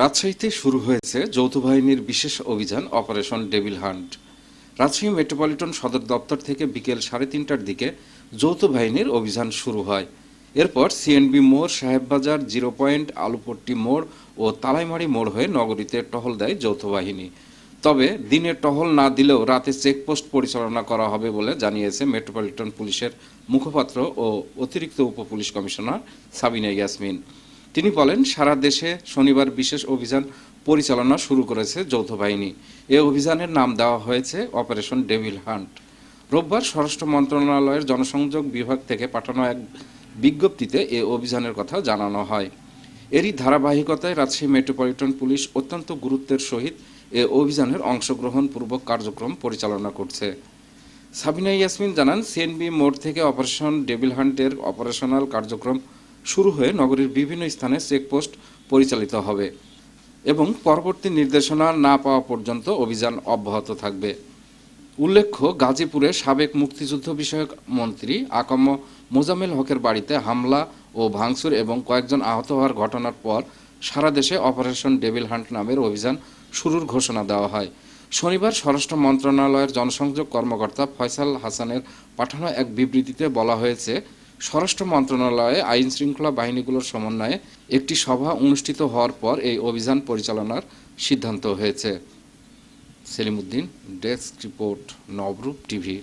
রাজশাহীতে শুরু হয়েছে যৌথ বাহিনীর বিশেষ অভিযান, operation devil hunt. Rajshahi metropolitan সদর দপ্তর থেকে বিকেল সাড়ে তিনটার দিকে যৌথ বাহিনীর অভিযান শুরু হয়। এরপর সিএনবি মোড়, সাহেববাজার, জিরো পয়েন্ট, আলুপট্টি মোড় ও তালাইমারি মোড় হয়ে নগরীতে টহল দেয় যৌথ বাহিনী। তবে দিনে টহল না দিলেও রাতে চেকপোস্ট পরিচালনা করা হবে বলে জানিয়েছে মেট্রোপলিটন পুলিশের মুখপাত্র ও অতিরিক্ত উপ পুলিশ কমিশনার সাবিনা ইয়াসমিন। তিনি বলেন, সারা দেশে শনিবার বিশেষ অভিযান পরিচালনা শুরু করেছে যৌথ বাহিনী। এ অভিযানের নাম দেওয়া হয়েছে অপারেশন ডেভিল হান্ট। রোববার স্বরাষ্ট্র মন্ত্রণালয়ের জনসংযোগ বিভাগ থেকে পাঠানো এক বিজ্ঞপ্তিতে এ অভিযানের কথা জানানো হয়। এরই ধারাবাহিকতায় রাজশাহী মেট্রোপলিটন পুলিশ অত্যন্ত গুরুত্বের সহিত এ অভিযানের অংশগ্রহণপূর্বক কার্যক্রম পরিচালনা করছে। সাবিনা ইয়াসমিন জানান, সিএনবি মোড় থেকে অপারেশন ডেভিল হান্টের অপারেশনাল কার্যক্রম শুরু হয়ে নগরীর বিভিন্ন স্থানে চেকপোস্ট পরিচালিত হবে এবং পরবর্তী নির্দেশনা না পাওয়া পর্যন্ত অভিযান অব্যাহত থাকবে। উল্লেখ্য, গাজীপুরে সাবেক মুক্তিযুদ্ধ বিষয়ক মন্ত্রী আকাম মোজাম্মেল হকের বাড়িতে হামলা ও ভাঙচুর এবং কয়েকজন আহত হওয়ার ঘটনার পর সারা দেশে অপারেশন ডেভিল হান্ট নামের অভিযান শুরুর ঘোষণা দেওয়া হয়। শনিবার স্বরাষ্ট্র মন্ত্রণালয়ের জনসংযোগ কর্মকর্তা ফয়সাল হাসানের পাঠানো এক বিবৃতিতে বলা হয়েছে স্বরাষ্ট্র মন্ত্রণালয়ে আইন শৃঙ্খলা বাহিনীগুলোর সমন্বয়ে একটি সভা অনুষ্ঠিত হওয়ার পর এই অভিযান পরিচালনার সিদ্ধান্ত হয়েছে। Salimuddin, desk report, Nabarup TV.